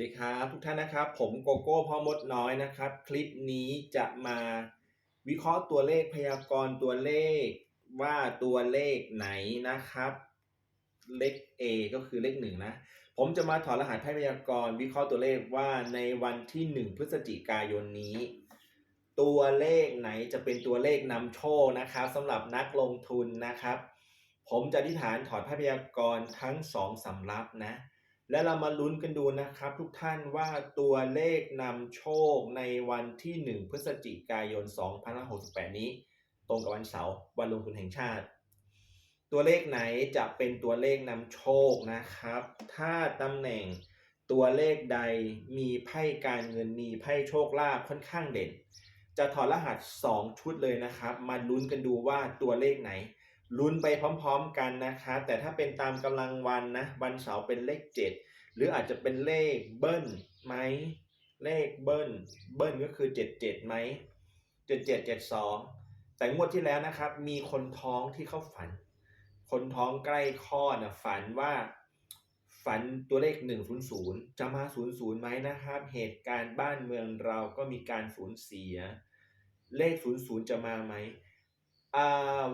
วัสดีครับทุกท่านนะครับ ผมโกโก้พ่อมดน้อยนะครับ คลิปนี้จะมาวิเคราะห์ตัวเลขพยากรณ์ตัวเลขว่าตัวเลขไหนนะครับ เลข A ก็คือเลขหนึ่งนะ ผมจะมาถอดรหัสไพ่พยากรณ์วิเคราะห์ตัวเลขว่าในวันที่ 1 พฤศจิกายนนี้ ตัวเลขไหนจะเป็นตัวเลขนำโชคนะครับสำหรับนักลงทุนนะครับ ผมจะอธิษฐานถอดไพ่พยากรณ์ทั้งสองสำรับนะ และเรามาลุ้นกันดูนะครับทุกท่านว่าตัวเลขนำโชคในวันที่ 1 พฤศจิกายน 2568 นี้ ตรงกับวันเสาร์วันลงทุนแห่งชาติ ตัวเลขไหนจะเป็นตัวเลขนำโชคนะครับ ถ้าตำแหน่งตัวเลขใดมีไพ่การเงินมีไพ่โชคลาภค่อนข้างเด่น จะถอดรหัส 2 ชุดเลยนะครับ มาลุ้นกันดูว่าตัวเลขไหน ลุ้นไปพร้อมๆกันนะครับแต่ถ้าเป็นตามกำลังวันนะวันเสาร์เป็นเลข 7 หรืออาจจะเป็นเลขเบิ้ลไหมเลขเบิ้ลเบิ้ลก็คือ 77ไหม77 72 แต่งวดที่แล้วนะครับ มีคนท้องที่เข้าฝัน คนท้องใกล้คลอดนะฝันว่าฝันตัวเลข 100 จะมา 00ไหมนะครับ เหตุการณ์บ้านเมืองเราก็มีการสูญเสีย เลข 00 จะมาไหม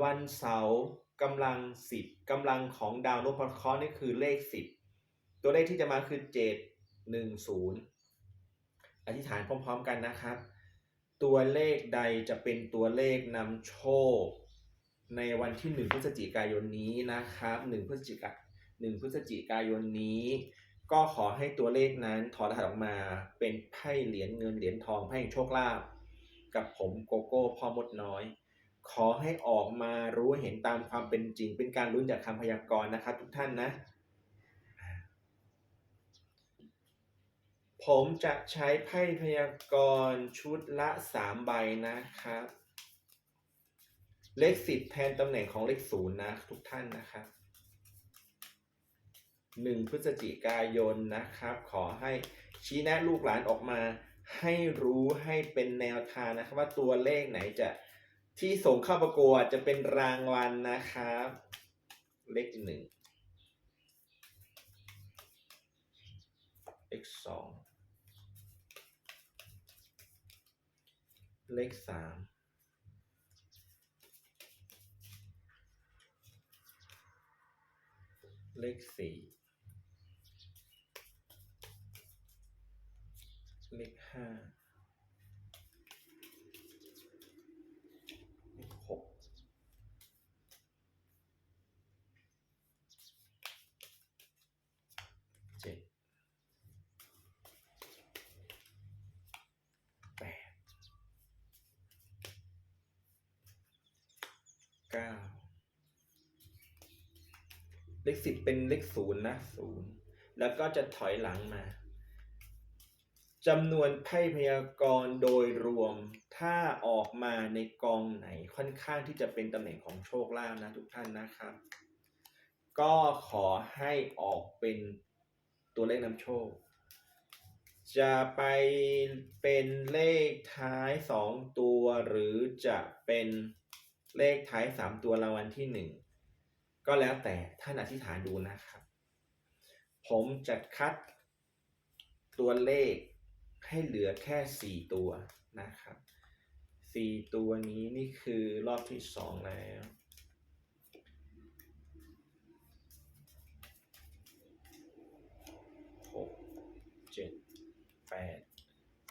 วันเสาร์กำลังสิบกำลังของดาวนพเคราะห์นี่คือเลขสิบตัวเลขที่จะมาคือเจ็ดหนึ่งศูนย์อธิษฐานพร้อมๆกันนะครับ ตัวเลขใดจะเป็นตัวเลขนำโชค ในวันที่หนึ่งพฤศจิกายนนี้นะครับหนึ่งพฤศจิกาหนึ่งพฤศจิกายนนี้ ก็ขอให้ตัวเลขนั้นถอดรหัสออกมาเป็นไพ่เหรียญเงินเหรียญทองไพ่แห่งโชคลาภกับผมโกโก้พ่อมดน้อย ขอให้ออกมารู้เห็นตามความเป็นจริง เป็นการลุ้นจากคำพยากรณ์นะครับ ทุกท่านนะ ผมจะใช้ไพ่พยากรณ์ชุดละสามใบนะครับ เลขสิบแทนตำแหน่งของเลขศูนย์นะทุกท่านนะครับหนึ่งพฤศจิกายนนะครับ ขอให้ชี้แนะลูกหลานออกมา ให้รู้ให้เป็นแนวทางนะครับ ว่าตัวเลขไหนจะ ที่ส่งเข้าประกวดจะเป็นรางวัลนะครับ เลขหนึ่งเลขสองเลขสามเลขสี่เลขห้า เลขหกเจ็ดแปดเก้า เลขสิบเป็นเลขศูนย์นะศูนย์แล้วก็จะถอยหลังมาจำนวนไพ่พยากรณ์โดยรวมถ้าออกมาในกองไหนค่อนข้างที่จะเป็นตำแหน่งของโชคลาภนะทุกท่านนะครับ ก็ขอให้ออกเป็นตัวเลขนำโชค จะไปเป็นเลขท้ายสองตัวหรือจะเป็นเลขท้ายสามตัวรางวัลที่หนึ่ง ก็แล้วแต่ท่านอธิษฐานดูนะครับ ผมจะคัดตัวเลขให้เหลือแค่สี่ตัวนะครับสี่ตัวนี้นี่คือรอบที่สองแล้วหกเจ็ดแปด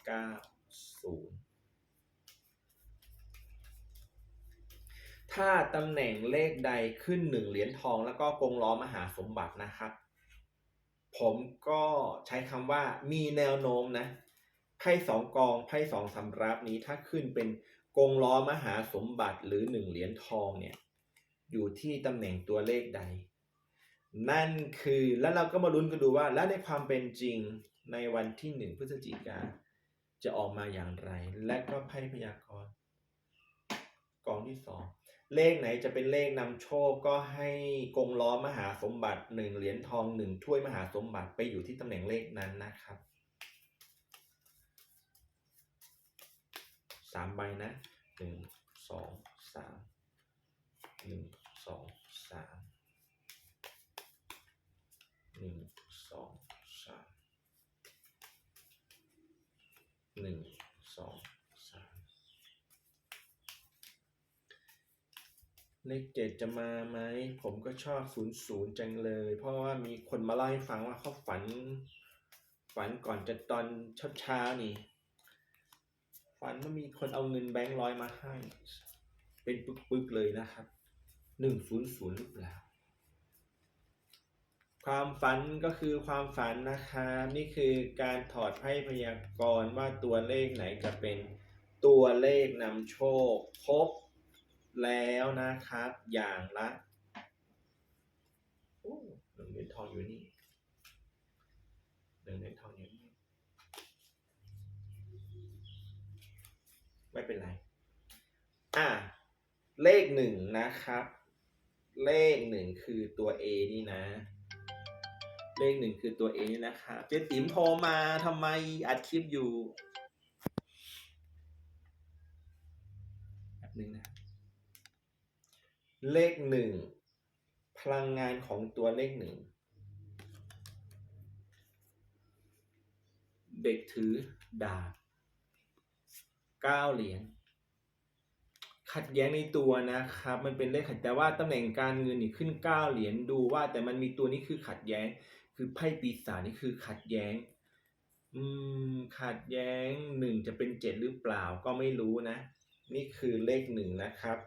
เก้าศูนย์ ถ้าตำแหน่งเลขใดขึ้นหนึ่งเหรียญทอง แล้วก็กงล้อมหาสมบัตินะครับ ผมก็ใช้คำว่ามีแนวโน้มนะไพ่สองกองไพ่สองสำรับนี้ถ้าขึ้นเป็นกงล้อมหาสมบัติหรือหนึ่งเหรียญทองเนี่ยอยู่ที่ตำแหน่งตัวเลขใด นั่นคือแล้วเราก็มาลุ้นกันดูว่า แล้วในความเป็นจริงในวันที่หนึ่งพฤศจิกาจะออกมาอย่างไร และก็ไพ่พยากรณ์กองที่สอง เลขไหนจะเป็นเลขนำโชคก็ให้กงล้อมหาสมบัติหนึ่งเหรียญทองหนึ่งถ้วยมหาสมบัติไปอยู่ที่ตำแหน่งเลขนั้นนะครับสามใบนะหนึ่งสองสามหนึ่งสองสามหนึ่งสองสาม หนึ่งสองสาม เลขเจ็ดจะมาไหม ผมก็ชอบศูนย์ศูนย์จังเลย เพราะว่ามีคนมาเล่าให้ฟังว่าเขาฝัน ฝันก่อนจะตอนเช้าเช้านี่ ฝันว่ามีคนเอาเงินแบงค์ร้อยมาให้ เป็นปึกๆเลยนะครับหนึ่งศูนย์ศูนย์หรือเปล่าความฝันก็คือความฝันนะครับนี่คือการถอดไพ่พยากรณ์ว่าตัวเลขไหนจะเป็นตัวเลขนำโชคครบ แล้วนะครับ อย่างละโอ้หนึ่งเหรียญทองอยู่นี่หนึ่งเหรียญทองอยู่นี่ไม่เป็นไร อะเลขหนึ่งนะครับ เลขหนึ่งคือตัว A นี่นะ เลขหนึ่งคือตัว A นี่นะครับเจ๊ติ๋มโทรมาทำไมอัดคลิปอยู่แบบนึงนะ เลขหนึ่งพลังงานของตัวเลขหนึ่งเด็กถือดาบเก้าเหรียญขัดแย้งในตัวนะครับ มันเป็นเลขขัดแต่ว่าตำแหน่งการเงินนี่ขึ้นเก้าเหรียญดูว่า แต่มันมีตัวนี้คือขัดแย้ง คือไพ่ปีศาจนี่คือขัดแย้ง อืมขัดแย้งหนึ่งจะเป็นเจ็ดหรือเปล่าก็ไม่รู้นะ นี่คือเลขหนึ่งนะครับ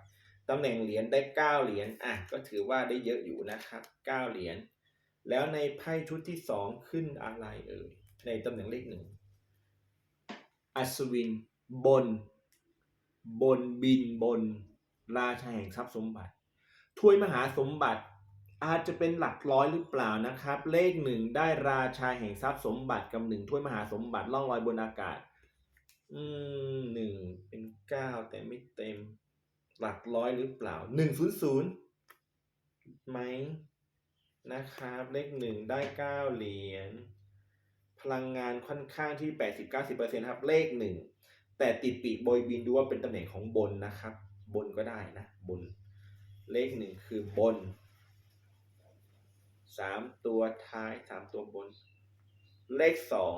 ตำแหน่งเหรียญได้เก้าเหรียญอะก็ถือว่าได้เยอะอยู่นะครับเก้าเหรียญแล้วในไพ่ชุดที่สองขึ้นอะไรเอ่ยในตำแหน่งเลขหนึ่งอัศวิน บน บนบินบน ราชาแห่งทรัพย์สมบัติ ถ้วยมหาสมบัติอาจจะเป็นหลักร้อยหรือเปล่านะครับ เลขหนึ่งได้ราชาแห่งทรัพย์สมบัติกับหนึ่งถ้วยมหาสมบัติล่องลอยบนอากาศ อืมหนึ่งเป็นเก้าแต่ไม่เต็ม หลักร้อยหรือเปล่าหนึ่งศูนย์ศูนย์ไหมนะครับ เลขหนึ่งได้เก้าเหรียญพลังงานค่อนข้างที่แปดสิบเก้าสิบเปอร์เซ็นครับ เลขหนึ่งแต่ติดปีกโบยบินดูว่าเป็นตำแหน่งของบนนะครับ บนก็ได้นะ บน เลขหนึ่งคือบนสามตัวท้ายสามตัวบน เลขสอง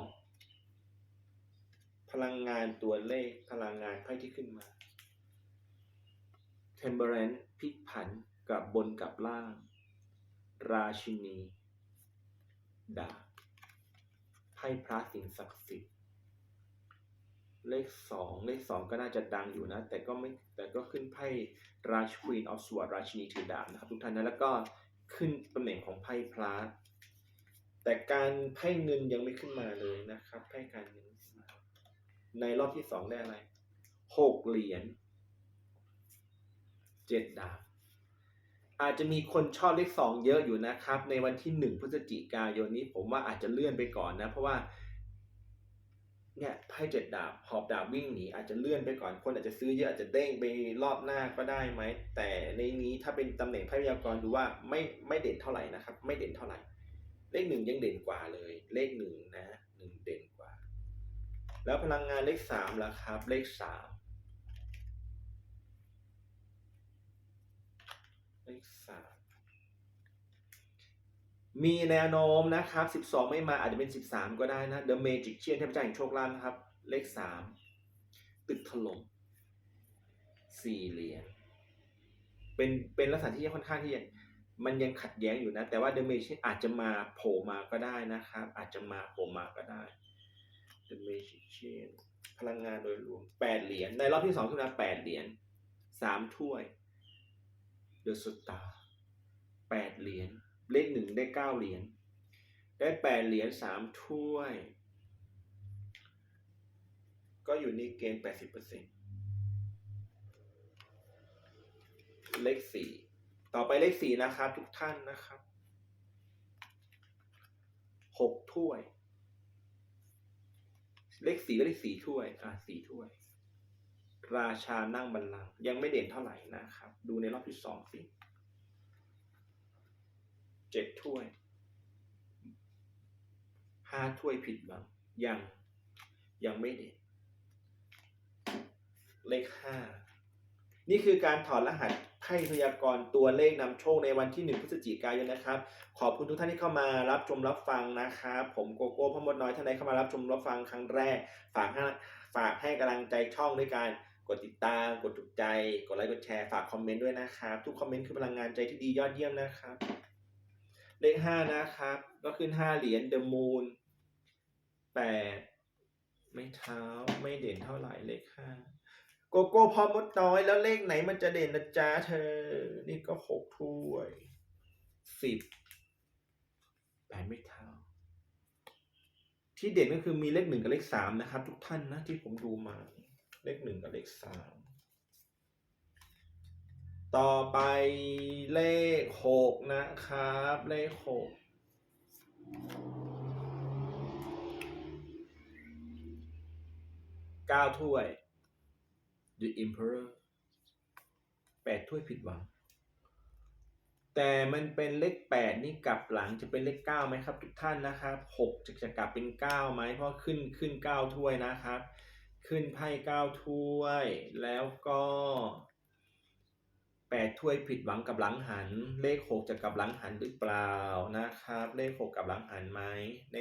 พลังงานตัวเลขพลังงานไพ่ที่ขึ้นมา เทมเบร์เรนพลิกผันกับบนกับล่าง ราชินี ดาบไพ่พระสิ่งศักดิ์สิทธิ์ เลขสองเลขสองก็น่าจะดังอยู่นะ แต่ก็ไม่แต่ก็ขึ้นไพ่ราชควีนออฟสว r ราชินีถือดาบนะครับทุกท่านนะแล้วก็ขึ้นตำแหน่งของไพ่พระแต่การไพ่เงินยังไม่ขึ้นมาเลยนะครับไพ่การเงินในรอบที่สองได้อะไรหกเหรียญ เจ็ดดาบ อาจจะมีคนชอบเลขสองเยอะอยู่นะครับ ในวันที่หนึ่งพฤศจิกายนนี้ผมว่าอาจจะเลื่อนไปก่อนนะ เพราะว่าเนี่ยไพ่เจ็ดดาบหอบดาบวิ่งหนีอาจจะเลื่อนไปก่อนคนอาจจะซื้อเยอะอาจจะเด้งไปรอบหน้าก็ได้ไหม แต่ในนี้ถ้าเป็นตำแหน่งไพ่พยากรดูว่าไม่ไม่เด่นเท่าไหร่นะครับ ไม่เด่นเท่าไหร่ เลขหนึ่งยังเด่นกว่าเลย เลขหนึ่งนะหนึ่งเด่นกว่า แล้วพลังงานเลขสามล่ะครับ เลขสาม เลขสามมีแนวโน้มนะครับ 12 ไม่มาอาจจะเป็น 13 ก็ได้นะ The Magician เทพเจ้าแห่งโชคลาภนะครับ เลข 3 ตึกถล่มสี่เหรียญเป็นเป็นลักษณะที่ค่อนข้างที่ยังมันยังขัดแย้งอยู่นะ แต่ว่า The Magic อาจจะมาโผล่มาก็ได้นะครับ อาจจะมาโผล่มาก็ได้ The Magician พลังงานโดยรวม 8 เหรียญในรอบที่2ขึ้นมา8เหรียญ3ถ้วย The Star 8เหรียญเลขหนึ่งได้เก้าเหรียญได้แปดเหรียญสามถ้วย ก็อยู่ในเกณฑ์แปดสิบเปอร์เซ็นต์เลขสี่ต่อไปเลขสี่นะครับ ทุกท่านนะครับหกถ้วย เลขสี่ก็ได้สี่ถ้วย อะสี่ถ้วย ราชานั่งบัลลังก์ยังไม่เด่นเท่าไหร่นะครับ ดูในรอบที่สองสิเจ็ดถ้วยห้าถ้วยผิดหวังยังยังไม่เด็ดเลขห้านี่คือการถอดรหัสไพ่พยากรณ์ตัวเลขนำโชคในวันที่ 1 พฤศจิกายนนะครับ ขอบคุณทุกท่านที่เข้ามารับชมรับฟังนะครับ ผมโกโก้พ่อมดน้อยท่านใดเข้ามารับชมรับฟังครั้งแรก ฝากให้ฝากให้กำลังใจช่องด้วยการ ดติดตาม กดถูกใจ กดไลค์กดแชร์ฝากคอมเมนต์ด้วยนะครับ ทุกคอมเมนต์คือพลังงานใจที่ดียอดเยี่ยมนะครับ เลขห้านะครับ ก็ขึ้นห้าเหรียญ The Moon แปดไม่เท้าไม่เด่นเท่าไหร่เลขห้าโกโก้พอมดน้อยแล้วเลขไหนมันจะเด่นนะจ๊ะเธอ นี่ก็หกถ้วยสิบแปดไม่เท้าที่เด่นก็คือมีเลขหนึ่งกับเลขสามนะครับ ทุกท่านนะที่ผมดูมา เลขหนึ่งกับเลขสามต่อไปเลขหกนะครับ เลขหกเก้าถ้วย The Emperor แปดถ้วยผิดหวัง แต่มันเป็นเลขแปดนี่กลับหลังจะเป็นเลขเก้าไหมครับ ทุกท่านนะครับหกจะจะกลับเป็นเก้าไหมเพราะขึ้นขึ้นเก้าถ้วยนะครับ ขึ้นไพ่เก้าถ้วย แล้วก็แปดถ้วยผิดหวังกับหลังหัน เลขหกจะกับหลังหันหรือเปล่านะครับ เลขหกกับหลังหันไหมใน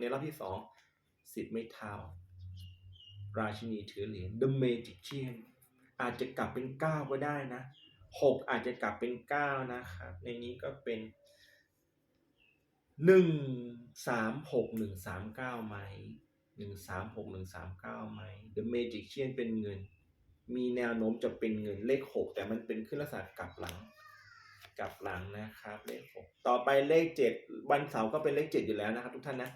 ในรอบที่สองสิบไม่เท่า ราชินีถือเหรียญ The Magician อาจจะกลับเป็นเก้าก็ได้นะหกอาจจะกลับเป็นเก้านะครับ ในนี้ก็เป็นหนึ่งสามหกหนึ่งสามเก้าไหม หนึ่งสามหกหนึ่งสามเก้าไหม The Magician เป็นเงิน มีแนวโน้มจะเป็นเงินเลขหกแต่มันเป็นขึ้นลักษณะกลับหลัง กลับหลังนะครับเลขหกต่อไปเลขเจ็ดวันเสาร์ก็เป็นเลขเจ็ดอยู่แล้วนะครับทุกท่านนะ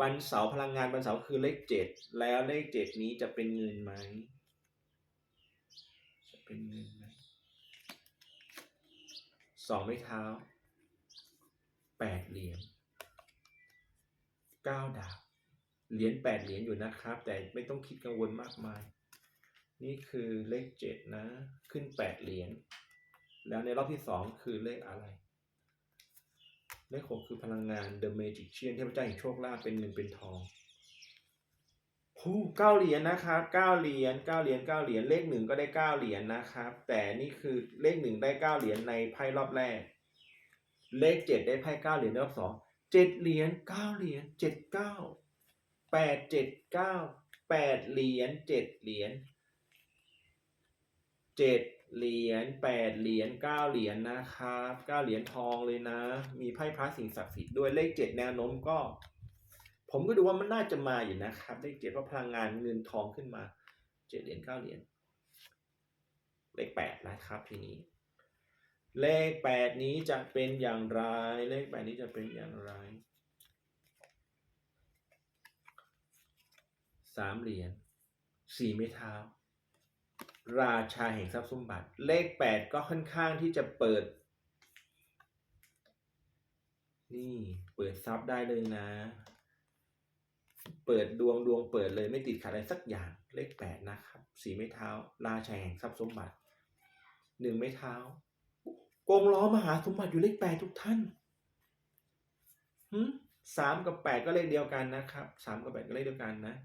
วันเสาร์พลังงานวันเสาร์คือเลขเจ็ดแล้วเลขเจ็ดนี้จะเป็นเงินไหมจะเป็นเงินไหมสองไม้เท้าแปดเหรียญเก้าดาบ เหรียญแปดเหรียญอยู่นะครับ แต่ไม่ต้องคิดกังวลมากมาย นี่คือเลขเจ็ดนะ ขึ้นแปดเหรียญแล้วในรอบที่สองคือเลขอะไรเลขหกคือพลังงาน The Magician เทพเจ้าแห่งโชคลาภเป็นเงินเป็นทองผู้เก้าเหรียญนะครับเก้าเหรียญเก้าเหรียญเก้าเหรียญเลขหนึ่งก็ได้เก้าเหรียญนะครับ แต่นี่คือเลขหนึ่งได้เก้าเหรียญในไพ่รอบแรก เลขเจ็ดได้ไพ่เก้าเหรียญรอบสองเจ็ดเหรียญเก้าเหรียญเจ็ดเก้า แปดเจ็ดเก้าแปดเหรียญเจ็ดเหรียญเจ็ดเหรียญแปดเหรียญเก้าเหรียญนะครับเก้าเหรียญทองเลยนะ มีไพ่พระสิ่งศักดิ์สิทธิ์ด้วยเลขเจ็ดแนวโน้มก็ ผมก็ดูว่ามันน่าจะมาอยู่นะครับเลขเจ็ดเพราะพลังงานเงินทองขึ้นมาเจ็ดเหรียญเก้าเหรียญเลขแปดนะครับทีนี้ เลขแปดนี้จะเป็นอย่างไร เลขแปดนี้จะเป็นอย่างไร สามเหรียญสี่ไม้เท้า ราชาแห่งทรัพย์สมบัติ เลขแปดก็ค่อนข้างที่จะเปิด นี่เปิดทรัพย์ได้เลยนะ เปิดดวงดวงเปิดเลยไม่ติดขัดอะไรสักอย่าง เลขแปดนะครับสีไม้เท้า ราชาแห่งทรัพย์สมบัติหนึ่งไม้เท้ากงล้อมหาสมบัติอยู่เลขแปดทุกท่านหืมสามกับแปดก็เลขเดียวกันนะครับสามกับแปดก็เลขเดียวกันนะ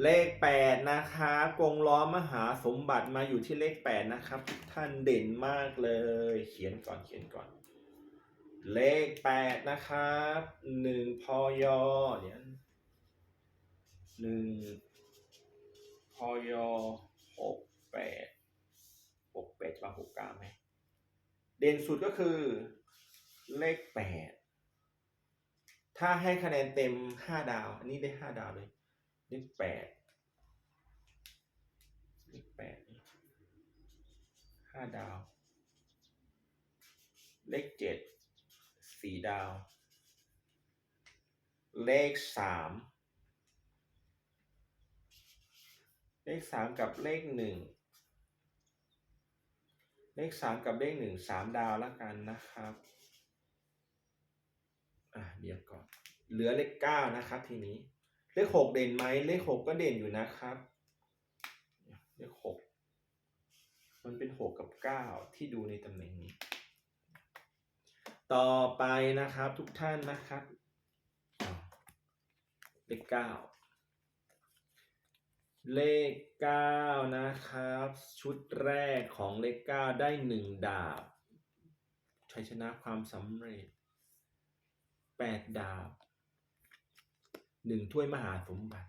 เลขแปดนะครับกงล้อมหาสมบัติมาอยู่ที่เลขแปดนะครับ ท่านเด่นมากเลย เขียนก่อนเขียนก่อน เลขแปดนะครับหนึ่งพอยอเดี๋ยหนึ่งพอยอหกแปดหกแปดจะมาหกเก้าไหมเด่นสุดก็คือเลขแปดถ้าให้คะแนนเต็มห้าดาว อันนี้ได้ห้าดาวเลย เลขแปดเลขแปดห้าดาว เลขเจ็ดสี่ดาว เลขสามเลขสามกับเลขหนึ่งเลขสามกับเลขหนึ่งสามดาวแล้วกันนะครับอะเดี๋ยวก่อน เหลือเลขเก้านะครับทีนี้ เลขหกเด่นไหมเลขหกก็เด่นอยู่นะครับ เลขหกมันเป็นหกกับเก้าที่ดูในตำแหน่งนี้ ต่อไปนะครับทุกท่านนะครับ เลขเก้าเลขเก้านะครับ ชุดแรกของเลขเก้าได้หนึ่งดาบชัยชนะความสำเร็จแปดดาบ หนึ่งถ้วยมหาสมบัติ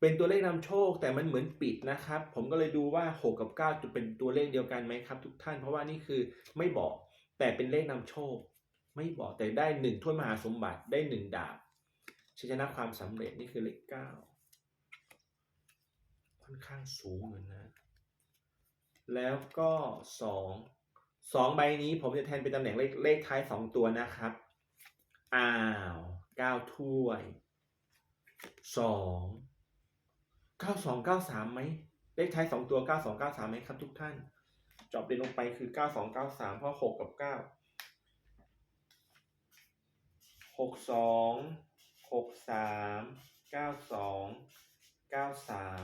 เป็นตัวเลขนำโชคแต่มันเหมือนปิดนะครับ ผมก็เลยดูว่า 6 กับ 9 จะเป็นตัวเลขเดียวกันไหมครับ ทุกท่านเพราะว่านี่คือไม่บอกแต่เป็นเลขนำโชค ไม่บอกแต่ได้หนึ่งถ้วยมหาสมบัติได้หนึ่งดาบชัยชนะความสำเร็จนี่คือเลขเก้าค่อนข้างสูงอยู่นะ แล้วก็สองสองใบนี้ผมจะแทนเป็นตำแหน่งเลขเลขท้ายสองตัวนะครับ อ้าว เก้าถ้วยสองเก้าสองเก้าสามไหมเลขท้ายสองตัวเก้าสองเก้าสามไหมครับทุกท่านจอบเด่นลงไปคือเก้าสองเก้าสามเพราะหกกับเก้าหกสองหกสามเก้าสองเก้าสาม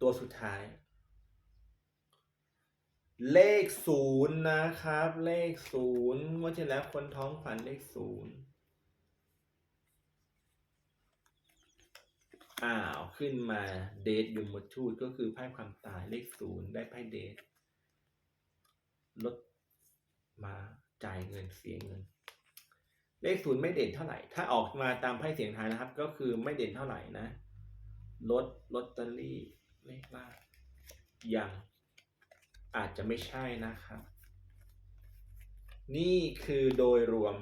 ตัวสุดท้าย เลขศูนย์นะครับ เลขศูนย์งวดที่แล้วคนท้องฝันเลขศูนย์ อ้าวขึ้นมาเดทยมทูตก็คือไพ่ความตายเลขศูนย์ได้ไพ่เดทลดมาจ่ายเงินเสียเงิน เลขศูนย์ไม่เด่นเท่าไหร่ ถ้าออกมาตามไพ่เสียงทายนะครับ ก็คือไม่เด่นเท่าไหร่นะลดลอตเตอรี่เลขล่างยังอาจจะไม่ใช่นะครับ นี่คือโดยรวม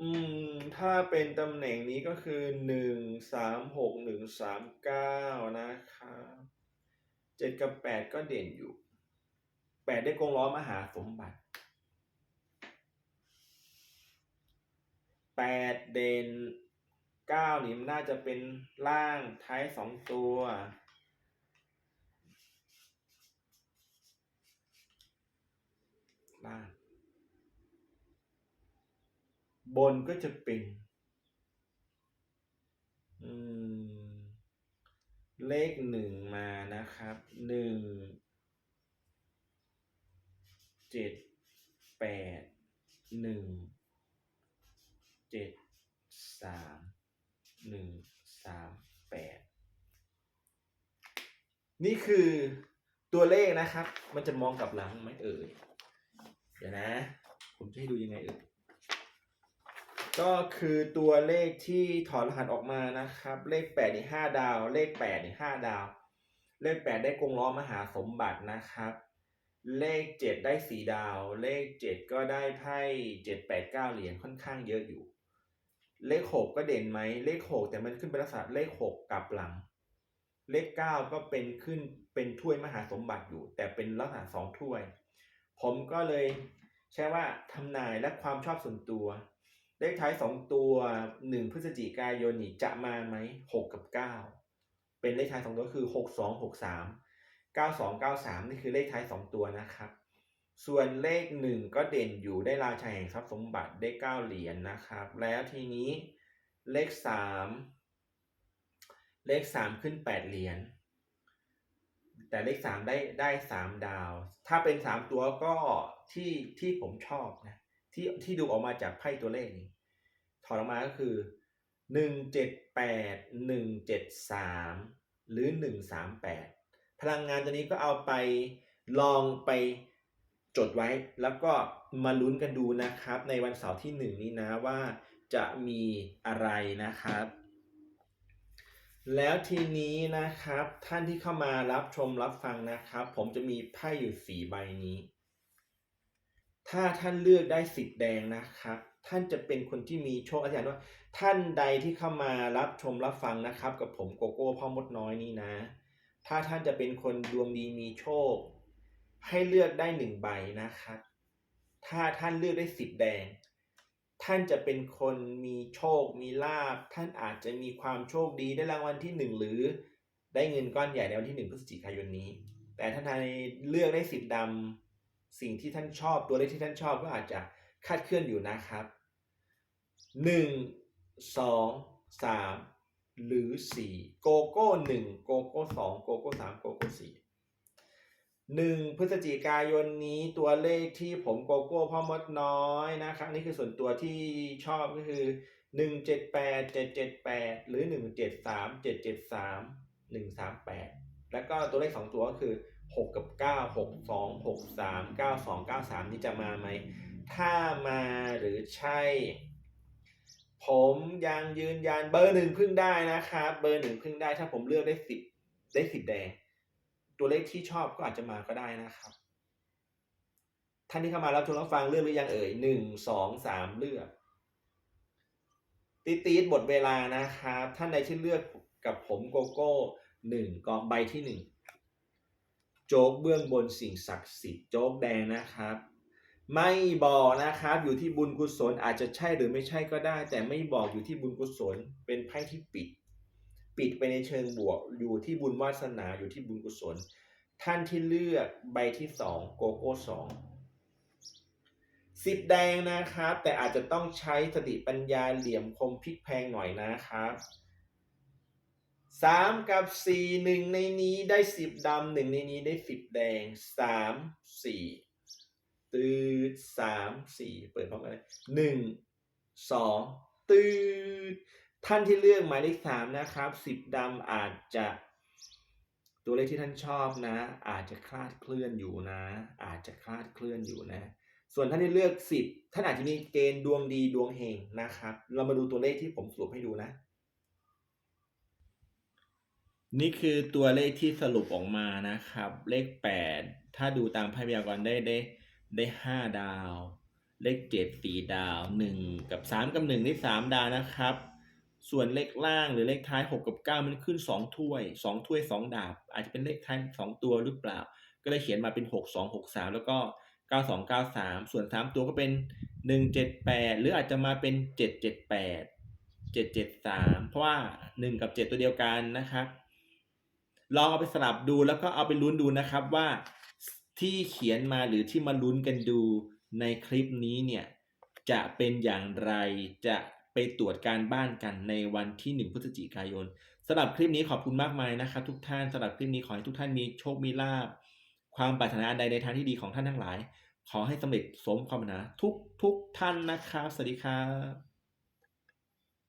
อืม ถ้าเป็นตำแหน่งนี้ก็คือหนึ่งสามหกหนึ่งสามเก้านะครับเจ็ดกับแปดก็เด่นอยู่แปดได้กงล้อมหาสมบัติแปดเด่นเก้านี่มันน่าจะเป็นล่างท้ายสองตัว ล่าง บนก็จะเป็นเลขหนึ่งมานะครับหนึ่งเจ็ดแปดหนึ่งเจ็ดสามหนึ่งสามแปดนี่คือตัวเลขนะครับ มันจะมองกลับหลังไหมเอ่ย เดี๋ยวนะ ผมจะให้ดูยังไงเอ่ย ก็คือตัวเลขที่ถอนรหัสออกมานะครับ เลขแปดนี่ห้าดาว เลขแปดนี่ห้าดาว เลขแปดได้กงล้อมหาสมบัตินะครับ เลขเจ็ดได้สีดาว เลขเจ็ดก็ได้ไพ่เจ็ดแปดเก้าเหรียญค่อนข้างเยอะอยู่ เลขหกก็เด่นไหมเลขหกแต่มันขึ้นเป็นลักษณะเลขหกกลับหลัง เลขเก้าก็เป็นขึ้นเป็นถ้วยมหาสมบัติอยู่ แต่เป็นลักษณะสองถ้วย ผมก็เลยใช้ว่าทำนายและความชอบส่วนตัว เลขท้ายสองตัวหนึ่งพฤศจิกายนนี่จะมาไหมหกกับเก้าเป็นเลขท้ายสองตัวคือหกสองหกสามเก้าสองเก้าสามนี่คือเลขท้ายสองตัวนะครับ ส่วนเลขหนึ่งก็เด่นอยู่ได้ราชาแห่งทรัพย์สมบัติได้เก้าเหรียญนนะครับ แล้วทีนี้เลขสามเลขสามขึ้นแปดเหรียญแต่เลขสามได้ได้สามดาว ถ้าเป็นสามตัวก็ที่ที่ผมชอบนะ ที่ที่ดูออกมาจากไพ่ตัวเลขนี้ ถอดออกมาก็คือหนึ่งเจ็ดแปดหนึ่งเจ็ดสามหรือหนึ่งสามแปดพลังงานตัวนี้ก็เอาไปลองไปจดไว้แล้วก็มาลุ้นกันดูนะครับ ในวันเสาร์ที่หนึ่งนี้นะว่าจะมีอะไรนะครับ แล้วทีนี้นะครับท่านที่เข้ามารับชมรับฟังนะครับ ผมจะมีไพ่อยู่สีใบนี้ ถ้าท่านเลือกได้สิทธิ์แดงนะครับ ท่านจะเป็นคนที่มีโชคอาจารย์ว่า ท่านใดที่เข้ามารับชมรับฟังนะครับ กับผมโกโก้พ่อมดน้อยนี้นะ ถ้าท่านจะเป็นคนดวงดีมีโชค ให้เลือกได้หนึ่งใบนะครับ ถ้าท่านเลือกได้สิทธิ์แดง ท่านจะเป็นคนมีโชค มีลาบ ท่านอาจจะมีความโชคดีได้รางวัลที่หนึ่งหรือ ได้เงินก้อนใหญ่ในวันที่หนึ่งพฤศจิกายนนี้ แต่ถ้าท่านเลือกได้สิทธิ์ดำ สิ่งที่ท่านชอบตัวเลขที่ท่านชอบก็อาจจะคาดเคลื่อนอยู่นะครับหนึ่งสองสามหรือสี่โกโก้หนึ่งโกโก้สองโกโก้สามโกโก้สี่หนึ่งพฤศจิกายนนี้ตัวเลขที่ผมโกโก้พ่อมดน้อยนะครับนี่คือส่วนตัวที่ชอบก็คือหนึ่งเจ็ดแปดเจ็ดเจ็ดแปดหรือหนึ่งเจ็ดสามเจ็ดเจ็ดสามหนึ่งสามแปดแล้วก็ตัวเลขสองตัวก็คือ หกกับเก้าหกสองหกสามเก้าสองเก้าสามนี่จะมาไหม ถ้ามาหรือใช่ ผมยังยืนยันเบอร์หนึ่งพึ่งได้นะครับ เบอร์หนึ่งพึ่งได้ถ้าผมเลือกได้สิบได้สิบแดง ตัวเลขที่ชอบก็อาจจะมาก็ได้นะครับ ท่านที่เข้ามารับชมรับฟังเลือกหรือยังเอ่ยหนึ่งสองสามเลือกตีตีดบทเวลานะครับ ท่านใดที่เลือกกับผมโกโก้หนึ่งกองใบที่หนึ่ง โจ๊กเบื้องบนสิ่งศักดิ์สิทธิ์โจ๊กแดงนะครับ ไม่บอกนะครับอยู่ที่บุญกุศลอาจจะใช่หรือไม่ใช่ก็ได้ แต่ไม่บอกอยู่ที่บุญกุศลเป็นไพ่ที่ปิด ปิดไปในเชิงบวก อยู่ที่บุญวาสนาอยู่ที่บุญกุศล ท่านที่เลือกใบที่สองโกโก้สองสิบแดงนะครับ แต่อาจจะต้องใช้สติปัญญาเหลี่ยมคมพลิกแพงหน่อยนะครับ สามกับสี่หนึ่งในนี้ได้สิบดำหนึ่งในนี้ได้สิบแดงสามสี่ตืดสามสี่เปิดพร้อมกันเลยหนึ่งสองตืดท่านที่เลือกหมายเลขสามนะครับสิบดำอาจจะตัวเลขที่ท่านชอบนะ อาจจะคลาดเคลื่อนอยู่นะ อาจจะคลาดเคลื่อนอยู่นะ ส่วนท่านที่เลือกสิบท่านอาจจะมีเกณฑ์ดวงดีดวงเฮงนะครับ เรามาดูตัวเลขที่ผมสรุปให้ดูนะ นี่คือตัวเลขที่สรุปออกมานะครับ เลขแปดถ้าดูตามไพ่พยากรณ์ได้ได้ได้ห้าดาว เลขเจ็ดสี่ดาวหนึ่งกับสามกับหนึ่งได้สามดาวนะครับ ส่วนเลขล่างหรือเลขท้ายหกกับเก้ามันขึ้นสองถ้วยสองถ้วยสองดาบ อาจจะเป็นเลขท้ายสองตัวหรือเปล่า ก็เลยเขียนมาเป็นหกสองหกสามแล้วก็เก้าสองเก้าสามส่วนสามตัวก็เป็นหนึ่งเจ็ดแปดหรืออาจจะมาเป็นเจ็ดเจ็ดแปดเจ็ดเจ็ดสามเพราะว่าหนึ่งกับเจ็ดตัวเดียวกันนะครับ ลองเอาไปสลับดูแล้วก็เอาไปลุ้นดูนะครับว่าที่เขียนมาหรือที่มาลุ้นกันดูในคลิปนี้เนี่ยจะเป็นอย่างไรจะไปตรวจการบ้านกันในวันที่ 1 พฤศจิกายนสำหรับคลิปนี้ขอบคุณมากมายนะครับ ทุกท่านสำหรับคลิปนี้ขอให้ทุกท่านมีโชคมีลาภความปรารถนาอันใดในทางที่ดีของท่านทั้งหลาย ขอให้สำเร็จสมความปรารถนาทุกทุกท่านนะครับสวัสดีครับ